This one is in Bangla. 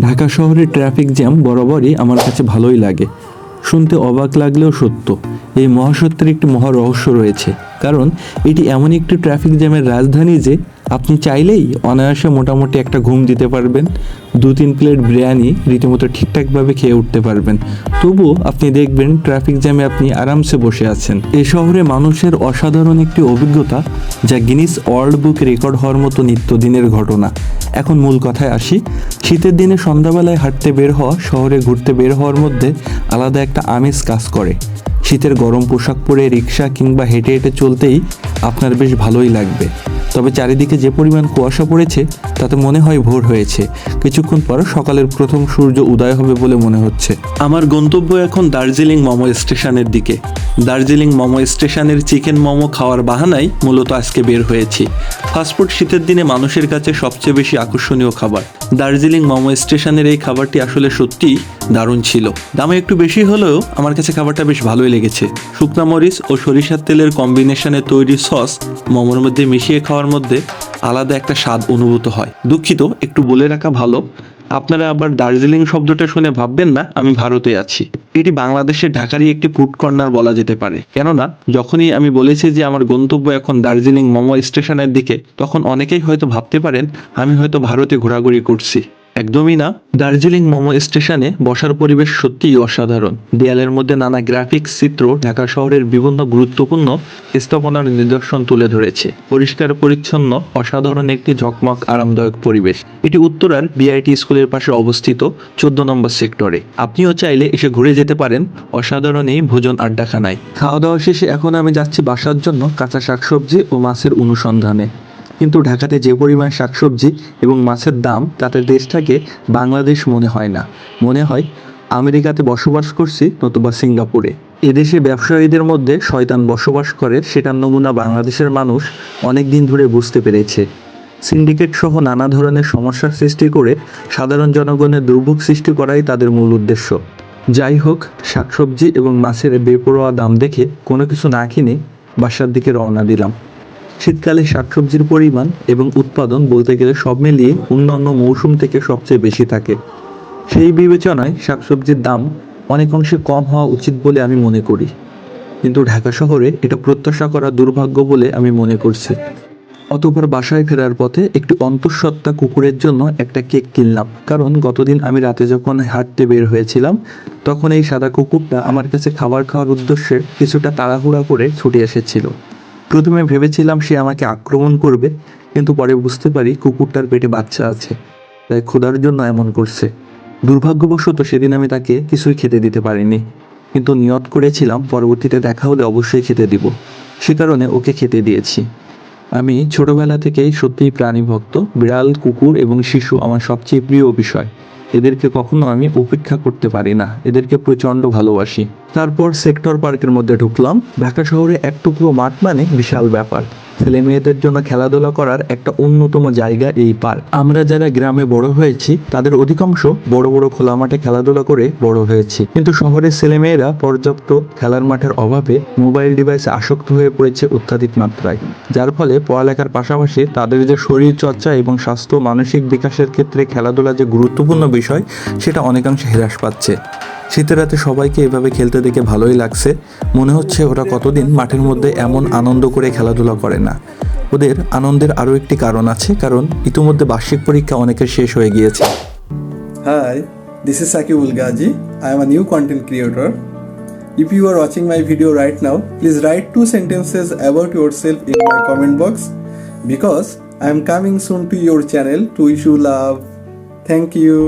ঢাকা শহরের ট্রাফিক জ্যাম বরাবরই আমার কাছে ভালোই লাগে। শুনতে অবাক লাগলেও সত্য, এই মহাসত্যের একটি মহা রহস্য রয়েছে। কারণ এটি এমন একটি ট্রাফিক জ্যামের রাজধানী যে আপনি চাইলেই অনায়াসে মোটামুটি একটা ঘুম দিতে পারবেন, দু তিন প্লেট বিরিয়ানি রীতিমতো ঠিকঠাকভাবে খেয়ে উঠতে পারবেন। তবুও আপনি দেখবেন ট্রাফিক জ্যামে আপনি আরামসে বসে আছেন। এ শহরে মানুষের অসাধারণ একটি অভিজ্ঞতা যা গিনিস ওয়ার্ল্ড বুক রেকর্ড হওয়ার মতো নিত্যদিনের ঘটনা। এখন মূল কথায় আসি, শীতের দিনে সন্ধ্যাবেলায় হাঁটতে বের হওয়া, শহরে ঘুরতে বের হওয়ার মধ্যে আলাদা একটা আমেজ কাজ করে। শীতের গরম পোশাক পরে রিক্সা কিংবা হেঁটে হেঁটে চলতেই আপনার বেশ ভালোই লাগবে। তবে চারিদিকে যে পরিমাণ কুয়াশা পড়েছে, তাতে মনে হয় ভোর হয়েছে। কিছুক্ষণ পর সকালের প্রথম সূর্য উদয় হবে বলে মনে হচ্ছে। আমার গন্তব্য এখন দার্জিলিং মমো স্টেশনের দিকে। দার্জিলিং মোমো স্টেশনের চিকেন মোমো খাওয়ার বাহানায় মূলত আজকে বের হয়েছি। ফাস্টফুড শীতের দিনে মানুষের কাছে সবচেয়ে বেশি আকর্ষণীয় খাবার। দার্জিলিং মোমো স্টেশনের এই খাবারটি আসলে সত্যিই দারুণ ছিল। দামে একটু বেশি হলেও আমার কাছে খাবারটা বেশ ভালোই লেগেছে। শুকনা মরিচ ও সরিষার তেলের কম্বিনেশনে তৈরি সস মোমোর মধ্যে মিশিয়ে খাওয়ার মধ্যে আলাদা একটা স্বাদ অনুভূত হয়। দুঃখিত, একটু বলে রাখা ভালো। আপনারা আবার দার্জিলিং শব্দটা শুনে ভাববেন না, আমি ভারতে আছি। এটি বাংলাদেশের ঢাকারই একটি ফুড কর্নার বলা যেতে পারে। কেননা, যখনই আমি বলেছি যে আমার গন্তব্য এখন দার্জিলিং মোমো স্টেশনের দিকে, তখন অনেকেই হয়তো ভাবতে পারেন, আমি হয়তো ভারতে ঘোরাঘুরি করছি। একদমই না। দার্জিলিং মোমো স্টেশনে বসার পরিবেশ সত্যিই অসাধারণ। দেয়ালের মধ্যে নানা গ্রাফিক্স চিত্র ঢাকা শহরের বিভিন্ন গুরুত্বপূর্ণ স্থাপনার নিদর্শন তুলে ধরেছে। পরিষ্কার, পরিচ্ছন্ন, অসাধারণ একটি ঝকমক, আরামদায়ক পরিবেশ। এটি উত্তরার বিআইটি স্কুলের পাশে অবস্থিত চোদ্দ নম্বর সেক্টরে। আপনিও চাইলে এসে ঘুরে যেতে পারেন অসাধারণ এই ভোজন আড্ডাখানায়। খাওয়া দাওয়া শেষে এখন আমি যাচ্ছি বাসার জন্য কাঁচা শাকসবজি ও মাছের অনুসন্ধানে। কিন্তু ঢাকাতে যে পরিমাণ শাকসবজি এবং মাছের দাম, তাতে দেশটাকে বাংলাদেশ মনে হয় না। মনে হয় আমেরিকাতে বসবাস করছি নতুবা সিঙ্গাপুরে। এদেশে ব্যবসায়ীদের মধ্যে শয়তান বসবাস করে, সেটার নমুনা বাংলাদেশের মানুষ অনেক দিন ধরে বুঝতে পেরেছে। সিন্ডিকেট সহ নানা ধরনের সমস্যার সৃষ্টি করে সাধারণ জনগণের দুর্ভোগ সৃষ্টি করাই তাদের মূল উদ্দেশ্য। যাই হোক, শাকসবজি এবং মাছের বেপরোয়া দাম দেখে কোনো কিছু না কিনে বাসার দিকে রওনা দিলাম। শীতকালে শাকসবজির পরিমাণ এবং উৎপাদন বলতে গেলে সব মিলিয়ে অন্যান্য মৌসুম থেকে সবচেয়ে বেশি থাকে। সেই বিবেচনায় শাকসবজির দাম অনেক অংশে কম হওয়া উচিত বলে আমি মনে করি। কিন্তু ঢাকা শহরে এটা প্রত্যাশা করা দুর্ভাগ্য বলে আমি মনে করছি। অতপর বাসায় ফেরার পথে একটি অন্তঃসত্ত্বা কুকুরের জন্য একটা কেক কিনলাম। কারণ গতদিন আমি রাতে যখন হাঁটতে বের হয়েছিলাম, তখন এই সাদা কুকুরটা আমার কাছে খাবার খাওয়ার উদ্দেশ্যে কিছুটা তাড়াহুড়া করে ছুটে এসেছিল। প্রথমে ভেবেছিলাম সে আমাকে আক্রমণ করবে, কিন্তু পরে বুঝতে পারি কুকুরটার পেটে বাচ্চা আছে, তাই ক্ষুধার জন্য এমন করছে। দুর্ভাগ্যবশত সেদিন আমি তাকে কিছুই খেতে দিতে পারিনি, কিন্তু নিয়ত করেছিলাম পরবর্তীতে দেখা হলে অবশ্যই খেতে দিব। সে কারণে ওকে খেতে দিয়েছি। আমি ছোটবেলা থেকেই সত্যিই প্রাণী ভক্ত বিড়াল, কুকুর এবং শিশু আমার সবচেয়ে প্রিয় বিষয়। এদেরকে কখনো আমি উপেক্ষা করতে পারি না। এদেরকে প্রচণ্ড ভালোবাসি। তারপর সেক্টর পার্কের মধ্যে ঢুকলাম। ঢাকা শহরে এক টুকরো মাঠ মানে বিশাল ব্যাপার। ছেলে মেয়েদের জন্য খেলাধুলা করার একটা অন্যতম জায়গা এই পার্ক। আমরা যারা গ্রামে বড় হয়েছি, তাদের অধিকাংশ বড় বড় খোলা মাঠে খেলাধুলা করে বড় হয়েছি। কিন্তু শহরের ছেলেমেয়েরা পর্যাপ্ত খেলার মাঠের অভাবে মোবাইল ডিভাইসে আসক্ত হয়ে পড়েছে অত্যাধিক মাত্রায়। যার ফলে পড়ালেখার পাশাপাশি তাদের যে শরীর চর্চা এবং স্বাস্থ্য, মানসিক বিকাশের ক্ষেত্রে খেলাধুলা যে গুরুত্বপূর্ণ বিষয়, সেটা অনেকাংশে হ্রাস পাচ্ছে। শীতের রাতে সবাইকে এভাবে খেলতে দেখে ভালোই লাগছে। মনে হচ্ছে ওরা কতদিন মাঠের মধ্যে এমন আনন্দ করে খেলাধুলা করে না। ওদের আনন্দের আরও একটি কারণ আছে, কারণ ইতিমধ্যে বার্ষিক পরীক্ষা অনেকের শেষ হয়ে গিয়েছে। Hi this is Sakibul Gazi I am a new content creator if you are watching my video right now please write two sentences about yourself in my comment box because I am coming soon to your channel to is you love thank you